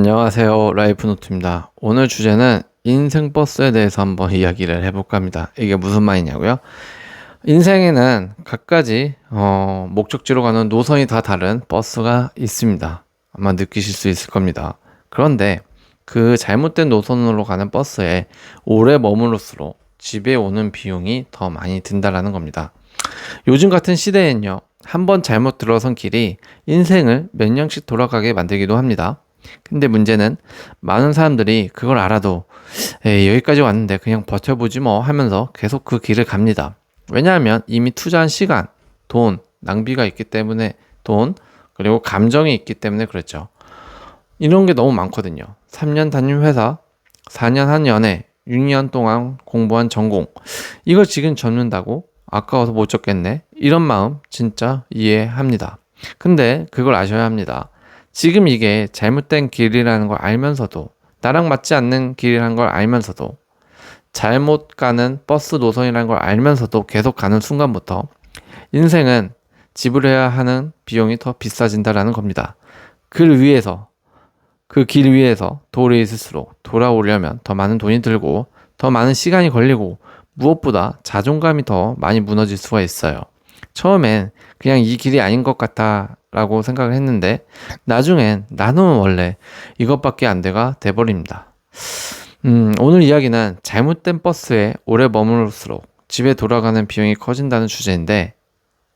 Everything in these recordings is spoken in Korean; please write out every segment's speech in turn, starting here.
안녕하세요. 라이프노트입니다. 오늘 주제는 인생버스에 대해서 한번 이야기를 해볼까 합니다. 이게 무슨 말이냐고요? 인생에는 각가지 어, 목적지로 가는 노선이 다 다른 버스가 있습니다. 아마 느끼실 수 있을 겁니다. 그런데 그 잘못된 노선으로 가는 버스에 오래 머물을수록 집에 오는 비용이 더 많이 든다라는 겁니다. 요즘 같은 시대엔요, 한 번 잘못 들어선 길이 인생을 몇 년씩 돌아가게 만들기도 합니다. 근데 문제는 많은 사람들이 그걸 알아도 에이, 여기까지 왔는데 그냥 버텨보지 뭐 하면서 계속 그 길을 갑니다. 왜냐하면 이미 투자한 시간, 돈, 낭비가 있기 때문에 돈, 그리고 감정이 있기 때문에 그렇죠. 이런 게 너무 많거든요. 3년 다닌 회사, 4년 한 연애, 6년 동안 공부한 전공. 이걸 지금 접는다고? 아까워서 못 접겠네. 이런 마음 진짜 이해합니다. 근데 그걸 아셔야 합니다. 지금 이게 잘못된 길이라는 걸 알면서도 나랑 맞지 않는 길이라는 걸 알면서도 잘못 가는 버스 노선이라는 걸 알면서도 계속 가는 순간부터 인생은 지불해야 하는 비용이 더 비싸진다라는 겁니다. 그 위에서 그 길 위에서 돌에 있을수록 돌아오려면 더 많은 돈이 들고 더 많은 시간이 걸리고 무엇보다 자존감이 더 많이 무너질 수가 있어요. 처음엔 그냥 이 길이 아닌 것 같아 라고 생각을 했는데 나중엔 나는 원래 이것밖에 안 돼가 돼버립니다. 음, 오늘 이야기는 잘못된 버스에 오래 머물수록 집에 돌아가는 비용이 커진다는 주제인데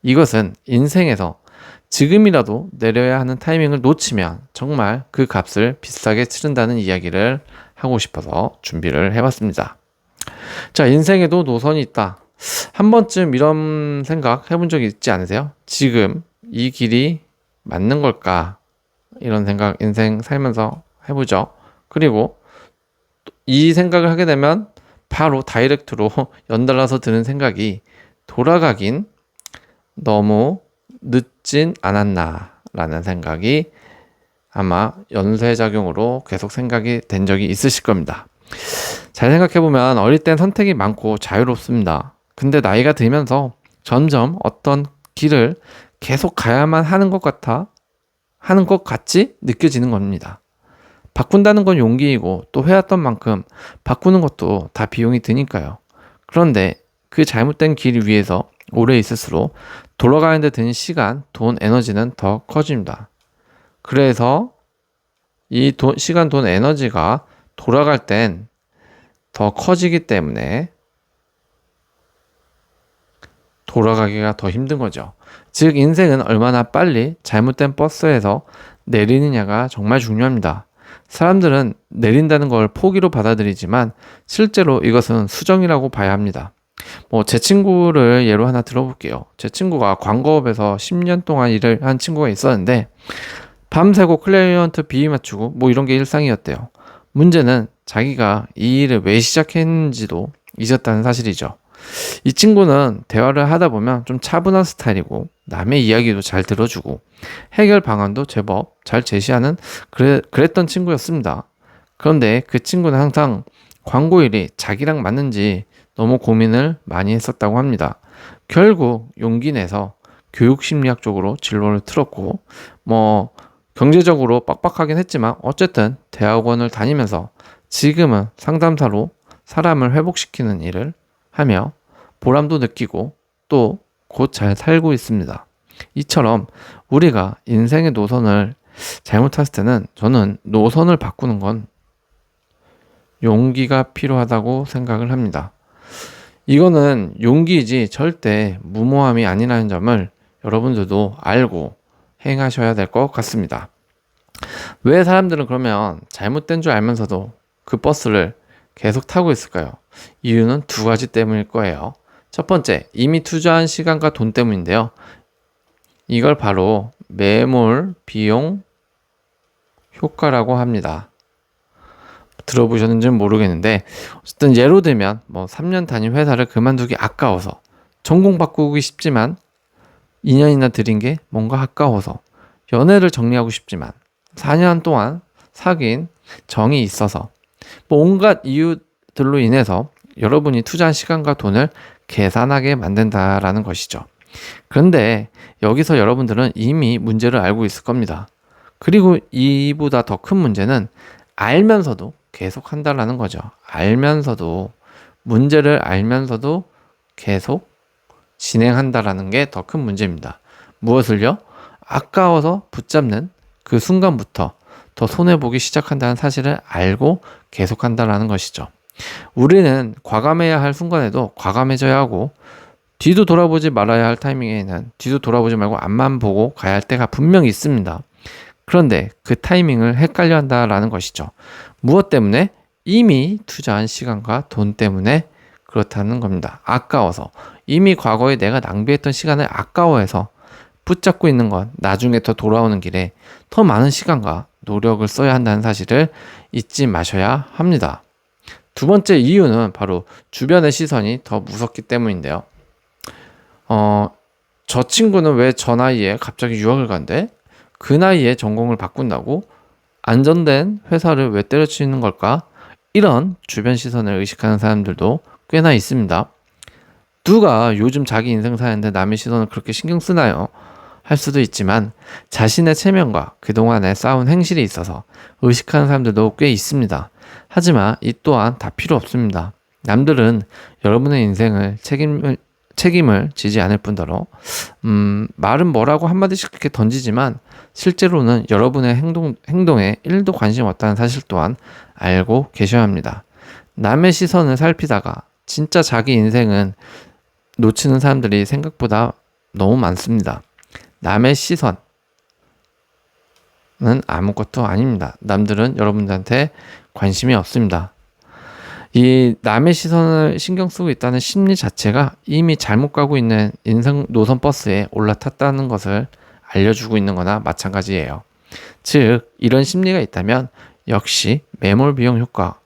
이것은 인생에서 지금이라도 내려야 하는 타이밍을 놓치면 정말 그 값을 비싸게 치른다는 이야기를 하고 싶어서 준비를 해봤습니다. 자, 인생에도 노선이 있다. 한 번쯤 이런 생각 해본 적 있지 않으세요? 지금 이 길이 맞는 걸까? 이런 생각 인생 살면서 해보죠. 그리고 이 생각을 하게 되면 바로 다이렉트로 연달아서 드는 생각이 돌아가긴 너무 늦진 않았나라는 생각이 아마 연쇄작용으로 계속 생각이 된 적이 있으실 겁니다. 잘 생각해보면 어릴 땐 선택이 많고 자유롭습니다. 근데 나이가 들면서 점점 어떤 길을 계속 가야만 하는 것 같아 하는 것 같이 느껴지는 겁니다. 바꾼다는 건 용기이고 또 해왔던 만큼 바꾸는 것도 다 비용이 드니까요. 그런데 그 잘못된 길 위에서 오래 있을수록 돌아가는 데 드는 시간, 돈, 에너지는 더 커집니다. 그래서 이 돈, 시간, 돈, 에너지가 돌아갈 땐 더 커지기 때문에 돌아가기가 더 힘든 거죠. 즉, 인생은 얼마나 빨리 잘못된 버스에서 내리느냐가 정말 중요합니다. 사람들은 내린다는 걸 포기로 받아들이지만 실제로 이것은 수정이라고 봐야 합니다. 뭐, 제 친구를 예로 하나 들어볼게요. 제 친구가 광고업에서 10년 동안 일을 한 친구가 있었는데, 밤새고 클라이언트 비위 맞추고 뭐 이런 게 일상이었대요. 문제는 자기가 이 일을 왜 시작했는지도 잊었다는 사실이죠. 이 친구는 대화를 하다 보면 좀 차분한 스타일이고 남의 이야기도 잘 들어주고 해결 방안도 제법 잘 제시하는 그래, 그랬던 친구였습니다. 그런데 그 친구는 항상 광고 일이 자기랑 맞는지 너무 고민을 많이 했었다고 합니다. 결국 용기 내서 교육심리학 쪽으로 진로를 틀었고 뭐 경제적으로 빡빡하긴 했지만 어쨌든 대학원을 다니면서 지금은 상담사로 사람을 회복시키는 일을 하며 보람도 느끼고 또 곧 잘 살고 있습니다. 이처럼 우리가 인생의 노선을 잘못했을 때는 저는 노선을 바꾸는 건 용기가 필요하다고 생각을 합니다. 이거는 용기이지 절대 무모함이 아니라는 점을 여러분들도 알고 행하셔야 될 것 같습니다. 왜 사람들은 그러면 잘못된 줄 알면서도 그 버스를 계속 타고 있을까요? 이유는 두 가지 때문일 거예요. 첫 번째, 이미 투자한 시간과 돈 때문인데요. 이걸 바로 매몰 비용 효과라고 합니다. 들어보셨는지는 모르겠는데, 어쨌든 예로 들면, 뭐 3년 다닌 회사를 그만두기 아까워서, 전공 바꾸기 쉽지만, 2년이나 들인 게 뭔가 아까워서, 연애를 정리하고 싶지만, 4년 동안 사귄 정이 있어서, 뭐 온갖 이유들로 인해서 여러분이 투자한 시간과 돈을 계산하게 만든다라는 것이죠. 그런데 여기서 여러분들은 이미 문제를 알고 있을 겁니다. 그리고 이보다 더 큰 문제는 알면서도 계속 한다라는 거죠. 알면서도 문제를 알면서도 계속 진행한다라는 게 더 큰 문제입니다. 무엇을요? 아까워서 붙잡는 그 순간부터 더 손해보기 시작한다는 사실을 알고 계속한다라는 것이죠. 우리는 과감해야 할 순간에도 과감해져야 하고 뒤도 돌아보지 말아야 할 타이밍에는 뒤도 돌아보지 말고 앞만 보고 가야 할 때가 분명히 있습니다. 그런데 그 타이밍을 헷갈려 한다라는 것이죠. 무엇 때문에? 이미 투자한 시간과 돈 때문에 그렇다는 겁니다. 아까워서. 이미 과거에 내가 낭비했던 시간을 아까워해서 붙잡고 있는 건 나중에 더 돌아오는 길에 더 많은 시간과 노력을 써야 한다는 사실을 잊지 마셔야 합니다. 두 번째 이유는 바로 주변의 시선이 더 무섭기 때문인데요. 어, 저 친구는 왜 저 나이에 갑자기 유학을 간대? 그 나이에 전공을 바꾼다고? 안전된 회사를 왜 때려치는 걸까? 이런 주변 시선을 의식하는 사람들도 꽤나 있습니다. 누가 요즘 자기 인생 사는데 남의 시선을 그렇게 신경 쓰나요? 할 수도 있지만 자신의 체면과 그동안에 쌓은 행실이 있어서 의식하는 사람들도 꽤 있습니다. 하지만 이 또한 다 필요 없습니다. 남들은 여러분의 인생을 책임을 책임을 지지 않을 뿐더러 음, 말은 뭐라고 한마디씩 그렇게 던지지만 실제로는 여러분의 행동, 행동에 1도 관심 없다는 사실 또한 알고 계셔야 합니다. 남의 시선을 살피다가 진짜 자기 인생은 놓치는 사람들이 생각보다 너무 많습니다. 남의 시선은 아무것도 아닙니다. 남들은 여러분들한테 관심이 없습니다. 이 남의 시선을 신경 쓰고 있다는 심리 자체가 이미 잘못 가고 있는 인생 노선 버스에 올라탔다는 것을 알려주고 있는 거나 마찬가지예요. 즉, 이런 심리가 있다면 역시 매몰 비용 효과,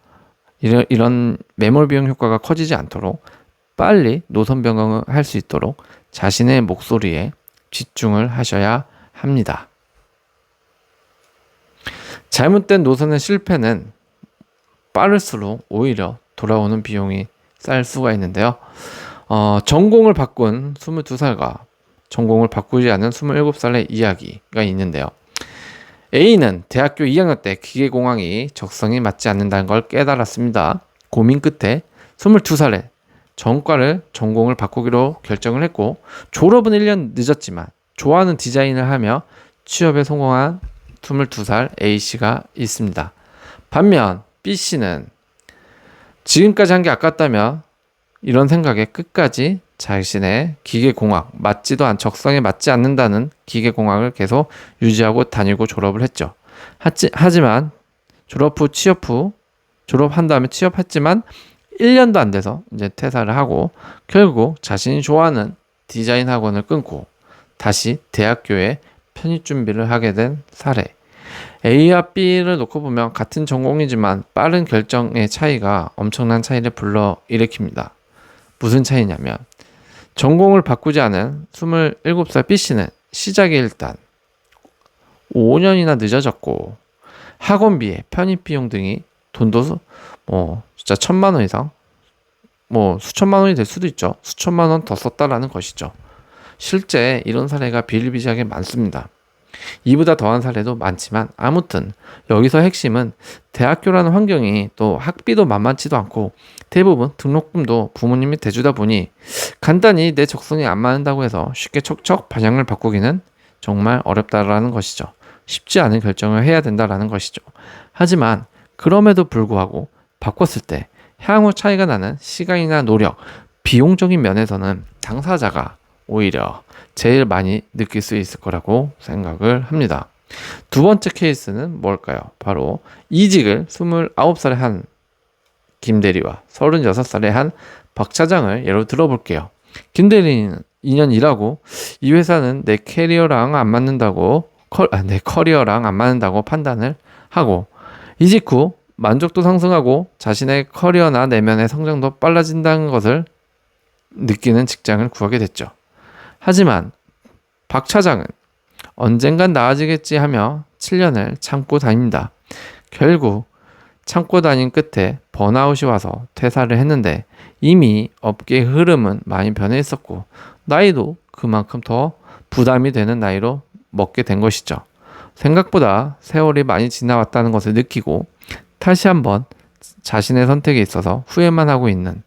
이런, 이런 매몰 비용 효과가 커지지 않도록 빨리 노선 변경을 할 수 있도록 자신의 목소리에 집중을 하셔야 합니다. 잘못된 노선의 실패는 빠를수록 오히려 돌아오는 비용이 쌀 수가 있는데요. 어, 전공을 바꾼 22살과 전공을 바꾸지 않은 27살의 이야기가 있는데요. A는 대학교 2학년 때 기계공학이 적성이 맞지 않는다는 걸 깨달았습니다. 고민 끝에 22살에 전과를 전공을 바꾸기로 결정을 했고 졸업은 1년 늦었지만 좋아하는 디자인을 하며 취업에 성공한 22살 A씨가 있습니다. 반면 B씨는 지금까지 한 게 아깝다며 이런 생각에 끝까지 자신의 기계공학 맞지도 않 적성에 맞지 않는다는 기계공학을 계속 유지하고 다니고 졸업을 했죠. 하지, 하지만 졸업 후 취업 후 졸업한 다음에 취업했지만 1년도 안 돼서 이제 퇴사를 하고 결국 자신이 좋아하는 디자인 학원을 끊고 다시 대학교에 편입 준비를 하게 된 사례. A와 B를 놓고 보면 같은 전공이지만 빠른 결정의 차이가 엄청난 차이를 불러 일으킵니다. 무슨 차이냐면 전공을 바꾸지 않은 27살 B씨는 시작이 일단 5년이나 늦어졌고 학원비에 편입 비용 등이 돈도 뭐 진짜 천만 원 이상 뭐 수천만 원이 될 수도 있죠. 수천만 원 더 썼다라는 것이죠. 실제 이런 사례가 비일비재하게 많습니다. 이보다 더한 사례도 많지만 아무튼 여기서 핵심은 대학교라는 환경이 또 학비도 만만치도 않고 대부분 등록금도 부모님이 대주다 보니 간단히 내 적성에 안 맞는다고 해서 쉽게 척척 방향을 바꾸기는 정말 어렵다라는 것이죠. 쉽지 않은 결정을 해야 된다라는 것이죠. 하지만 그럼에도 불구하고 바꿨을 때 향후 차이가 나는 시간이나 노력, 비용적인 면에서는 당사자가 오히려 제일 많이 느낄 수 있을 거라고 생각을 합니다. 두 번째 케이스는 뭘까요? 바로 이직을 29살에 한 김대리와 36살에 한 박 차장을 예로 들어볼게요. 김대리는 2년 일하고 이 회사는 내 캐리어랑 안 맞는다고 커, 아, 내 커리어랑 안 맞는다고 판단을 하고 이직 후 만족도 상승하고 자신의 커리어나 내면의 성장도 빨라진다는 것을 느끼는 직장을 구하게 됐죠. 하지만 박 차장은 언젠간 나아지겠지 하며 7년을 참고 다닙니다. 결국 참고 다닌 끝에 번아웃이 와서 퇴사를 했는데 이미 업계의 흐름은 많이 변해 있었고 나이도 그만큼 더 부담이 되는 나이로 먹게 된 것이죠. 생각보다 세월이 많이 지나왔다는 것을 느끼고 다시 한번 자신의 선택에 있어서 후회만 하고 있는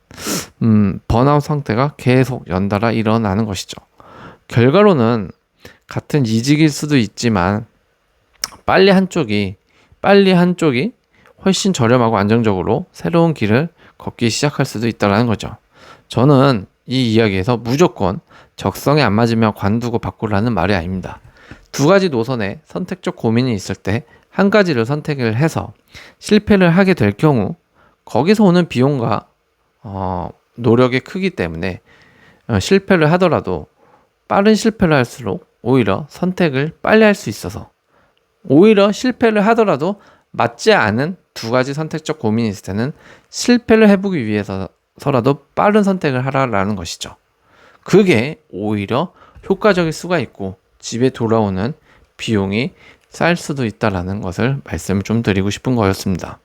음, 번아웃 상태가 계속 연달아 일어나는 것이죠. 결과로는 같은 이직일 수도 있지만 빨리 한쪽이 빨리 한쪽이 훨씬 저렴하고 안정적으로 새로운 길을 걷기 시작할 수도 있다는 거죠. 저는 이 이야기에서 무조건 적성에 안 맞으면 관두고 바꾸라는 말이 아닙니다. 두 가지 노선에 선택적 고민이 있을 때 한 가지를 선택을 해서 실패를 하게 될 경우 거기서 오는 비용과 어, 노력의 크기 때문에 어, 실패를 하더라도 빠른 실패를 할수록 오히려 선택을 빨리 할 수 있어서 오히려 실패를 하더라도 맞지 않은 두 가지 선택적 고민이 있을 때는 실패를 해보기 위해서라도 빠른 선택을 하라라는 것이죠. 그게 오히려 효과적일 수가 있고 집에 돌아오는 비용이 쌀 수도 있다라는 것을 말씀을 좀 드리고 싶은 거였습니다.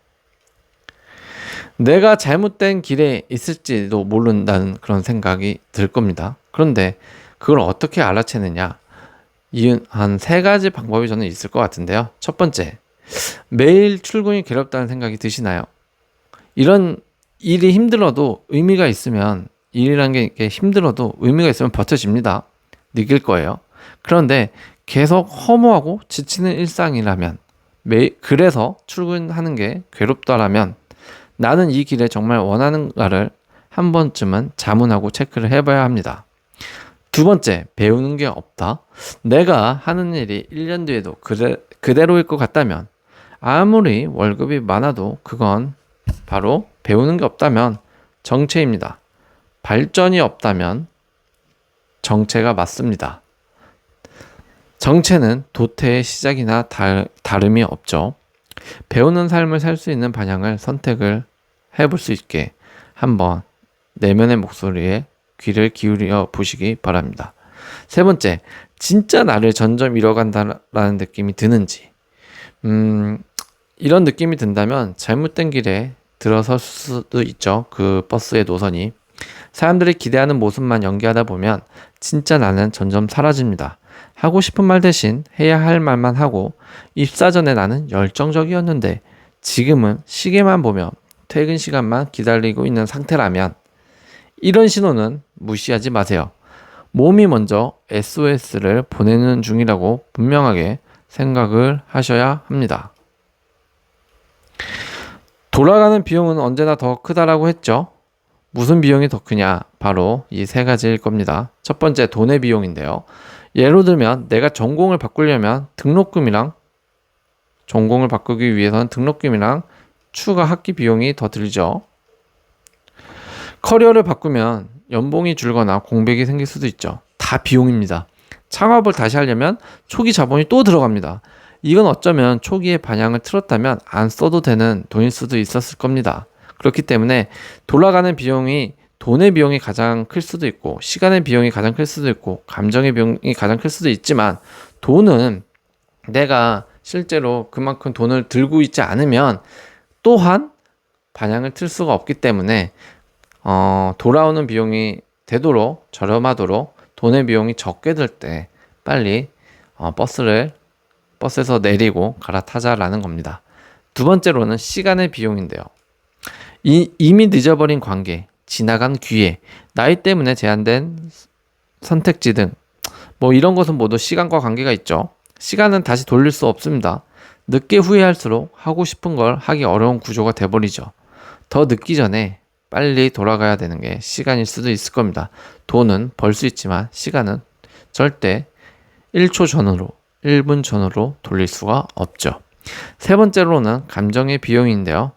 내가 잘못된 길에 있을지도 모른다는 그런 생각이 들 겁니다. 그런데 그걸 어떻게 알아채느냐? 이은 한 세 가지 방법이 저는 있을 것 같은데요. 첫 번째, 매일 출근이 괴롭다는 생각이 드시나요? 이런 일이 힘들어도 의미가 있으면 일이라는 게 힘들어도 의미가 있으면 버텨집니다. 느낄 거예요. 그런데 계속 허무하고 지치는 일상이라면 매 그래서 출근하는 게 괴롭다라면 나는 이 길에 정말 원하는가를 한 번쯤은 자문하고 체크를 해봐야 합니다. 두 번째, 배우는 게 없다. 내가 하는 일이 1년 뒤에도 그대, 그대로일 것 같다면 아무리 월급이 많아도 그건 바로 배우는 게 없다면 정체입니다. 발전이 없다면 정체가 맞습니다. 정체는 도태의 시작이나 다, 다름이 없죠. 배우는 삶을 살 수 있는 방향을 선택을 해볼 수 있게 한번 내면의 목소리에 귀를 기울여 보시기 바랍니다. 세 번째, 진짜 나를 점점 잃어간다라는 느낌이 드는지, 음, 이런 느낌이 든다면 잘못된 길에 들어설 수도 있죠. 그 버스의 노선이. 사람들이 기대하는 모습만 연기하다 보면 진짜 나는 점점 사라집니다. 하고 싶은 말 대신 해야 할 말만 하고 입사 전에 나는 열정적이었는데 지금은 시계만 보며 퇴근 시간만 기다리고 있는 상태라면 이런 신호는 무시하지 마세요. 몸이 먼저 SOS를 보내는 중이라고 분명하게 생각을 하셔야 합니다. 돌아가는 비용은 언제나 더 크다라고 했죠. 무슨 비용이 더 크냐? 바로 이 세 가지일 겁니다. 첫 번째, 돈의 비용인데요. 예로 들면 내가 전공을 바꾸려면 등록금이랑 전공을 바꾸기 위해서는 등록금이랑 추가 학기 비용이 더 들죠. 커리어를 바꾸면 연봉이 줄거나 공백이 생길 수도 있죠. 다 비용입니다. 창업을 다시 하려면 초기 자본이 또 들어갑니다. 이건 어쩌면 초기에 반향을 틀었다면 안 써도 되는 돈일 수도 있었을 겁니다. 그렇기 때문에 돌아가는 비용이 돈의 비용이 가장 클 수도 있고 시간의 비용이 가장 클 수도 있고 감정의 비용이 가장 클 수도 있지만 돈은 내가 실제로 그만큼 돈을 들고 있지 않으면 또한 반향을 틀 수가 없기 때문에 어, 돌아오는 비용이 되도록 저렴하도록 돈의 비용이 적게 들 때 빨리 어, 버스를 버스에서 내리고 갈아타자라는 겁니다. 두 번째로는 시간의 비용인데요. 이, 이미 늦어버린 관계, 지나간 기회, 나이 때문에 제한된 선택지 등 뭐 이런 것은 모두 시간과 관계가 있죠. 시간은 다시 돌릴 수 없습니다. 늦게 후회할수록 하고 싶은 걸 하기 어려운 구조가 돼버리죠. 더 늦기 전에 빨리 돌아가야 되는 게 시간일 수도 있을 겁니다. 돈은 벌 수 있지만 시간은 절대 1초 전으로, 1분 전으로 돌릴 수가 없죠. 세 번째로는 감정의 비용인데요.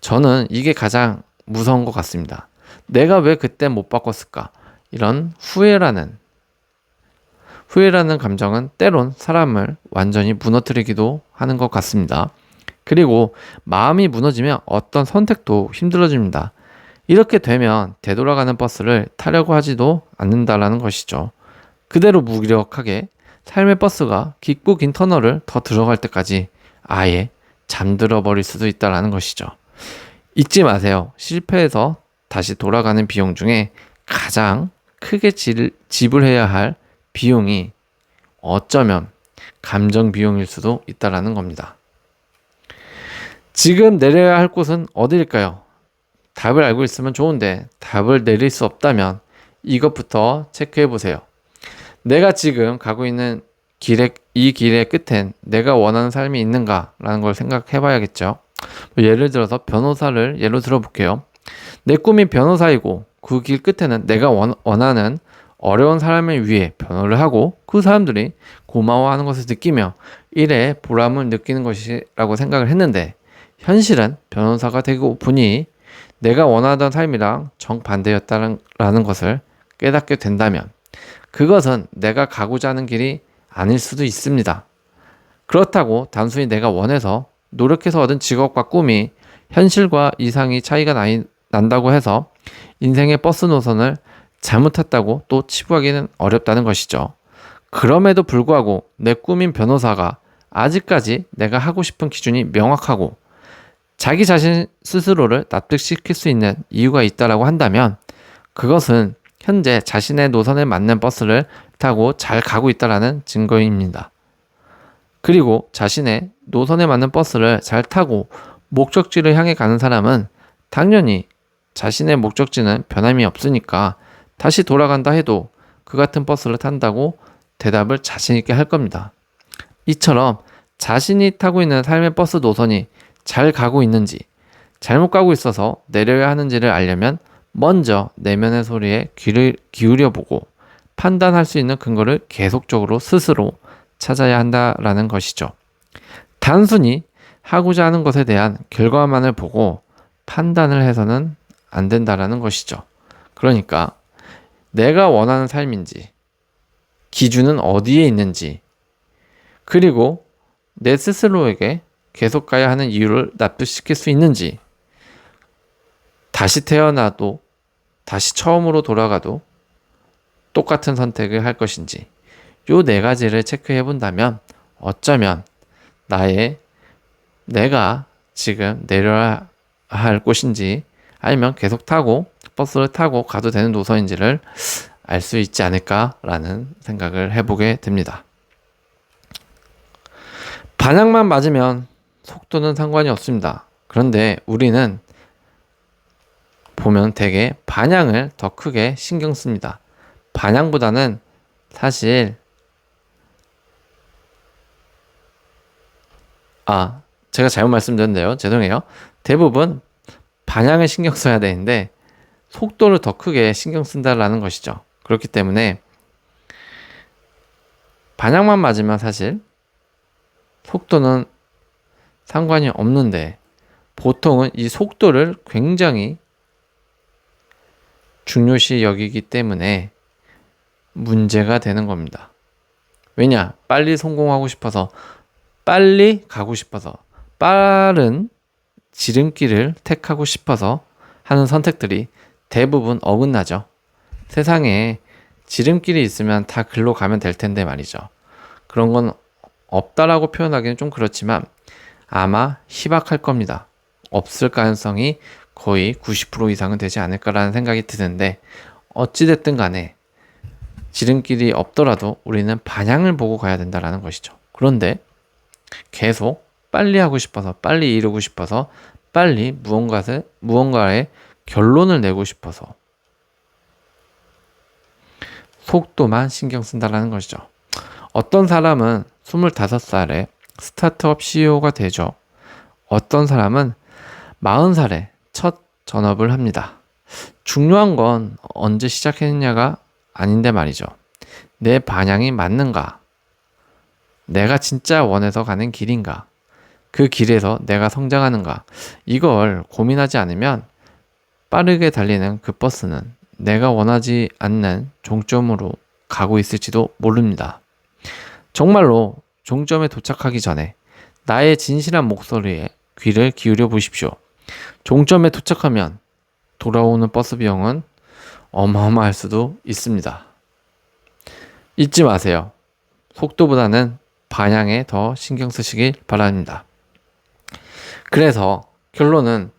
저는 이게 가장 무서운 것 같습니다. 내가 왜 그때 못 바꿨을까? 이런 후회라는 후회라는 감정은 때론 사람을 완전히 무너뜨리기도 하는 것 같습니다. 그리고 마음이 무너지면 어떤 선택도 힘들어집니다. 이렇게 되면 되돌아가는 버스를 타려고 하지도 않는다라는 것이죠. 그대로 무기력하게 삶의 버스가 깊고 긴 터널을 더 들어갈 때까지 아예 잠들어 버릴 수도 있다라는 것이죠. 잊지 마세요. 실패해서 다시 돌아가는 비용 중에 가장 크게 지불해야 할 비용이 어쩌면 감정 비용일 수도 있다라는 겁니다. 지금 내려야 할 곳은 어디일까요? 답을 알고 있으면 좋은데 답을 내릴 수 없다면 이것부터 체크해 보세요. 내가 지금 가고 있는 길의 이 길의 끝엔 내가 원하는 삶이 있는가라는 걸 생각해 봐야겠죠. 뭐 예를 들어서 변호사를 예로 들어 볼게요. 내 꿈이 변호사이고 그 길 끝에는 내가 원, 원하는 어려운 사람을 위해 변호를 하고 그 사람들이 고마워하는 것을 느끼며 일에 보람을 느끼는 것이라고 생각을 했는데 현실은 변호사가 되고 보니 내가 원하던 삶이랑 정반대였다는 것을 깨닫게 된다면 그것은 내가 가고자 하는 길이 아닐 수도 있습니다. 그렇다고 단순히 내가 원해서 노력해서 얻은 직업과 꿈이 현실과 이상이 차이가 나이, 난다고 해서 인생의 버스 노선을 잘못 탔다고 또 치부하기는 어렵다는 것이죠. 그럼에도 불구하고 내 꿈인 변호사가 아직까지 내가 하고 싶은 기준이 명확하고 자기 자신 스스로를 납득시킬 수 있는 이유가 있다라고 한다면 그것은 현재 자신의 노선에 맞는 버스를 타고 잘 가고 있다라는 증거입니다. 그리고 자신의 노선에 맞는 버스를 잘 타고 목적지를 향해 가는 사람은 당연히 자신의 목적지는 변함이 없으니까 다시 돌아간다 해도 그 같은 버스를 탄다고 대답을 자신있게 할 겁니다. 이처럼 자신이 타고 있는 삶의 버스 노선이 잘 가고 있는지, 잘못 가고 있어서 내려야 하는지를 알려면 먼저 내면의 소리에 귀를 기울여 보고 판단할 수 있는 근거를 계속적으로 스스로 찾아야 한다라는 것이죠. 단순히 하고자 하는 것에 대한 결과만을 보고 판단을 해서는 안 된다라는 것이죠. 그러니까 내가 원하는 삶인지, 기준은 어디에 있는지, 그리고 내 스스로에게 계속 가야 하는 이유를 납득시킬 수 있는지, 다시 태어나도, 다시 처음으로 돌아가도 똑같은 선택을 할 것인지, 요 네 가지를 체크해 본다면 어쩌면 나의 내가 지금 내려야 할 곳인지 아니면 계속 타고 버스를 타고 가도 되는 노선인지를 알 수 있지 않을까라는 생각을 해보게 됩니다. 반향만 맞으면 속도는 상관이 없습니다. 그런데 우리는 보면 되게 반향을 더 크게 신경 씁니다. 반향보다는 사실 아 제가 잘못 말씀드렸는데요. 죄송해요. 대부분 반향을 신경 써야 되는데 속도를 더 크게 신경 쓴다라는 것이죠. 그렇기 때문에 반향만 맞으면 사실 속도는 상관이 없는데 보통은 이 속도를 굉장히 중요시 여기기 때문에 문제가 되는 겁니다. 왜냐? 빨리 성공하고 싶어서, 빨리 가고 싶어서, 빠른 지름길을 택하고 싶어서 하는 선택들이 대부분 어긋나죠. 세상에 지름길이 있으면 다 글로 가면 될 텐데 말이죠. 그런 건 없다라고 표현하기는 좀 그렇지만 아마 희박할 겁니다. 없을 가능성이 거의 90% 이상은 되지 않을까라는 생각이 드는데 어찌됐든 간에 지름길이 없더라도 우리는 반향을 보고 가야 된다라는 것이죠. 그런데 계속 빨리 하고 싶어서 빨리 이루고 싶어서 빨리 무언가를 무언가의 결론을 내고 싶어서 속도만 신경 쓴다라는 것이죠. 어떤 사람은 25살에 스타트업 CEO가 되죠. 어떤 사람은 40살에 첫 전업을 합니다. 중요한 건 언제 시작했느냐가 아닌데 말이죠. 내 반향이 맞는가? 내가 진짜 원해서 가는 길인가? 그 길에서 내가 성장하는가? 이걸 고민하지 않으면 빠르게 달리는 그 버스는 내가 원하지 않는 종점으로 가고 있을지도 모릅니다. 정말로 종점에 도착하기 전에 나의 진실한 목소리에 귀를 기울여 보십시오. 종점에 도착하면 돌아오는 버스 비용은 어마어마할 수도 있습니다. 잊지 마세요. 속도보다는 반향에 더 신경 쓰시길 바랍니다. 그래서 결론은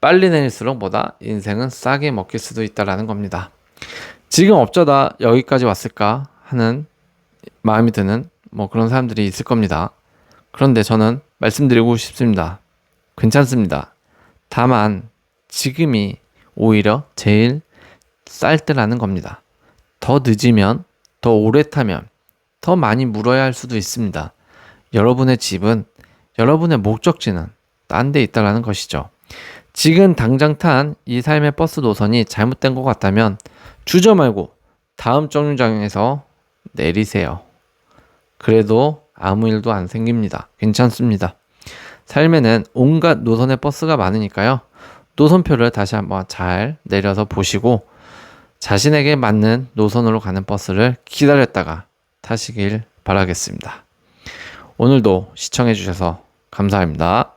빨리 내릴수록 보다 인생은 싸게 먹힐 수도 있다라는 겁니다. 지금 어쩌다 여기까지 왔을까 하는 마음이 드는 뭐 그런 사람들이 있을 겁니다. 그런데 저는 말씀드리고 싶습니다. 괜찮습니다. 다만 지금이 오히려 제일 쌀 때라는 겁니다. 더 늦으면, 더 오래 타면, 더 많이 물어야 할 수도 있습니다. 여러분의 집은, 여러분의 목적지는 딴 데 있다라는 것이죠. 지금 당장 탄 이 삶의 버스 노선이 잘못된 것 같다면 주저 말고 다음 정류장에서 내리세요. 그래도 아무 일도 안 생깁니다. 괜찮습니다. 삶에는 온갖 노선의 버스가 많으니까요. 노선표를 다시 한번 잘 내려서 보시고 자신에게 맞는 노선으로 가는 버스를 기다렸다가 타시길 바라겠습니다. 오늘도 시청해 주셔서 감사합니다.